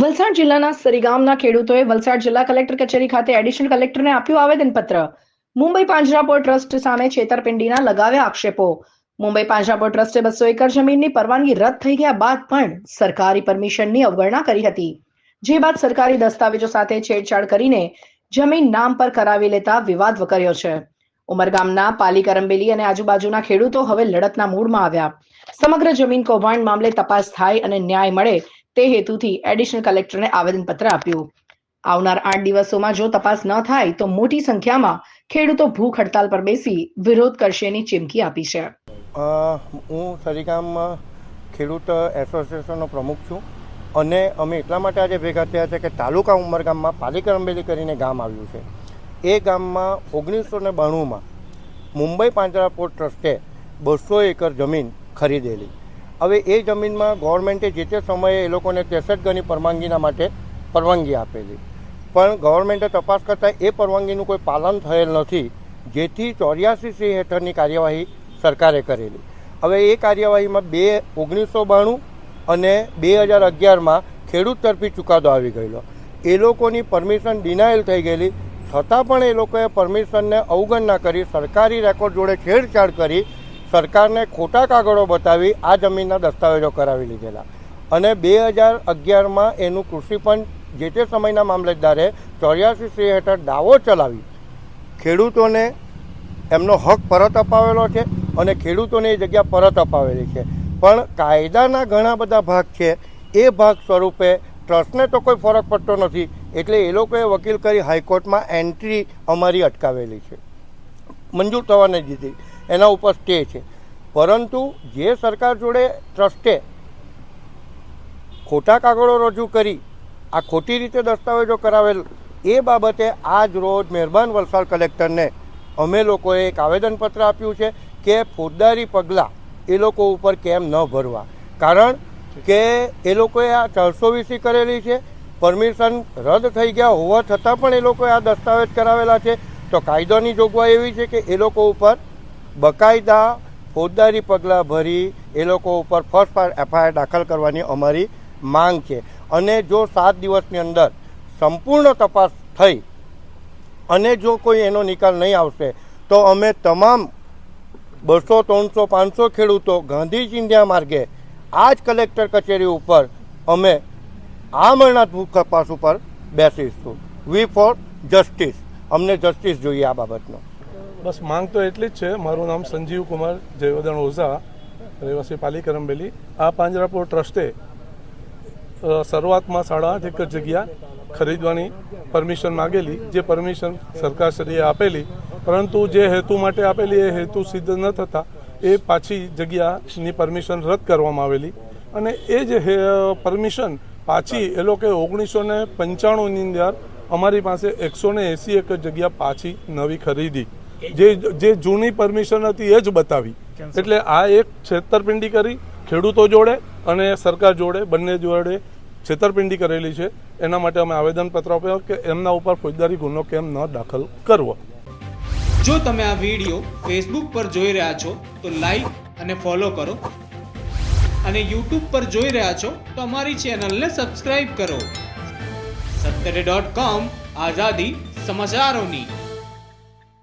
વલસાડ જિલ્લાના સરીગામના ખેડૂતોએ વલસાડ જિલ્લા કલેક્ટર કચેરી ખાતે એડિશનલ કલેક્ટરને આપ્યું આવેદનપત્ર. મુંબઈ પાંજરાપોળ ટ્રસ્ટ સામે છેતરપિંડીના લગાવ્યા આક્ષેપો. મુંબઈ પાંજરાપોળ ટ્રસ્ટે બસો એકર જમીનની પરવાનગી રદ થઈ ગયા બાદ પણ સરકારી પરમિશનની અવગણના કરી હતી. જે બાદ સરકારી દસ્તાવેજો સાથે છેડછાડ કરીને જમીન નામ પર કરાવી લેતા વિવાદ વકર્યો છે. ઉમરગામના પાલી કરંબેલી અને આજુબાજુના ખેડૂતો હવે લડતના મૂડમાં આવ્યા. સમગ્ર જમીન કૌભાંડ મામલે તપાસ થાય અને ન્યાય મળે તે હેતુથી એડિશનલ કલેક્ટરને આવેદનપત્ર આપ્યું. આવનાર આઠ દિવસોમાં જો તપાસ ન થાય, તો મોટી સંખ્યામાં ખેડૂતો ભૂખ હડતાલ પર બેસી વિરોધ કરશેની ચીમકી આપી છે. હું સરીગામમાં ખેડૂત એસોસિએશનનો પ્રમુખ છું અને અમે એટલા માટે આજે ભેગા થયા છે કે તાલુકા ઉમરગામમાં પાલિકરંબેલી કરીને ગામ આવ્યું છે. એ ગામમાં ઓગણીસો ને બાણુંમાં મુંબઈ પાંજરાપોર ટ્રસ્ટે બસો એકર જમીન ખરીદેલી. હવે એ જમીનમાં ગવર્મેન્ટે જે તે સમયે એ લોકોને ત્રેસઠ ગણી પરવાનગીના માટે પરવાનગી આપેલી. પણ ગવર્મેન્ટે તપાસ કરતાં એ પરવાનગીનું કોઈ પાલન થયેલ નથી, જેથી ચોર્યાસી સી હેઠળની કાર્યવાહી સરકારે કરેલી. હવે એ કાર્યવાહીમાં બે ઓગણીસો બાણું અને બે હજાર અગિયારમાં ખેડૂત તરફી ચુકાદો આવી ગયેલો. એ લોકોની પરમિશન ડિનાયલ થઈ ગયેલી, છતાં પણ એ લોકોએ પરમિશનને અવગણના કરી, સરકારી રેકોર્ડ જોડે છેડછાડ કરી સરકારને ખોટા કાગળો બતાવી આ જમીનના દસ્તાવેજો કરાવી લીધેલા. અને બે હજાર અગિયારમાં એનું કૃષિ પંચ જે તે સમયના મામલતદારે ચોર્યાસી સી હેઠળ દાવો ચલાવી. ખેડૂતોને એમનો હક પરત અપાવેલો છે અને ખેડૂતોને એ જગ્યા પરત અપાવેલી છે. પણ કાયદાના ઘણા બધા ભાગ છે. એ ભાગ સ્વરૂપે ટ્રસ્ટને તો કોઈ ફરક પડતો નથી. એટલે એ લોકોએ વકીલ કરી હાઈકોર્ટમાં એન્ટ્રી અમારી અટકાવેલી છે. મંજૂર થવાને દીધી એના ઉપર સ્ટે છે. પરંતુ જે સરકાર જોડે ટ્રસ્ટે ખોટા કાગળો રજૂ કરી, આ ખોટી રીતે દસ્તાવેજો કરાવેલ, એ બાબતે આજ રોજ મહેરબાન વલસાડ કલેક્ટરને અમે લોકોએ એક આવેદનપત્ર આપ્યું છે કે ફોજદારી પગલાં એ લોકો ઉપર કેમ ન ભરવા. કારણ કે એ લોકોએ આ ચારસો વીસી કરેલી છે, પરમિશન રદ થઈ ગયા હોવા છતાં પણ એ લોકોએ આ દસ્તાવેજ કરાવેલા છે. તો કાયદાની જોગવાઈ એવી છે કે એ લોકો ઉપર બકાયદા ફોજદારી પગલાં ભરી એ લોકો ઉપર ફર્સ્ટ એફઆઈઆર દાખલ કરવાની અમારી માંગ છે. અને જો સાત દિવસની અંદર સંપૂર્ણ તપાસ થઈ અને જો કોઈ એનો નિકાલ નહીં આવશે, તો અમે તમામ બસો, ત્રણસો, પાંચસો ખેડૂતો ગાંધી ચિંધ્યા માર્ગે આ જ કલેક્ટર કચેરી ઉપર અમે આ ભૂખ તપાસ ઉપર બેસીશું. We for justice. અમને જસ્ટિસ જોઈએ આ બાબતનો. બસ માંગ તો એટલી જ છે. મારું નામ સંજીવ કુમાર જયવર્ધન ઓઝા, રહેવાસી પાલી કરંબેલી આ પાંજરાપોળ ટ્રસ્ટે શરૂઆતમાં સાડા આઠ એકર જગ્યા ખરીદવાની પરમિશન માગેલી. જે પરમિશન સરકારશ્રીએ આપેલી, પરંતુ જે હેતુ માટે આપેલી, એ હેતુ સિદ્ધ ન થતા એ પાછી જગ્યાની પરમિશન રદ કરવામાં આવેલી. અને એ જ પરમિશન પાછી એ લોકોએ ઓગણીસો ને પંચાણુંની અંદર અમારી પાસે એકસો ને એંસી એકર જગ્યા પાછી નવી ખરીદી. જે જે જૂની પરમિશન હતી એ જ બતાવી. એટલે આ એક છેતરપિંડી કરી ખેડૂતો જોડે અને સરકાર જોડે બંને જોડે છેતરપિંડી કરેલી છે. એના માટે અમે આવેદનપત્ર આપ્યો કે એમના ઉપર ફોજદારી ગુનો કેમ ન દાખલ કરવો. જો તમે આ વીડિયો ફેસબુક પર જોઈ રહ્યા છો તો લાઈક અને ફોલો કરો. અને યુટ્યુબ પર જોઈ રહ્યા છો તો અમારી ચેનલને સબસ્ક્રાઇબ કરો. સત્તરે ડોટ કોમ આઝાદી સમાચારોની.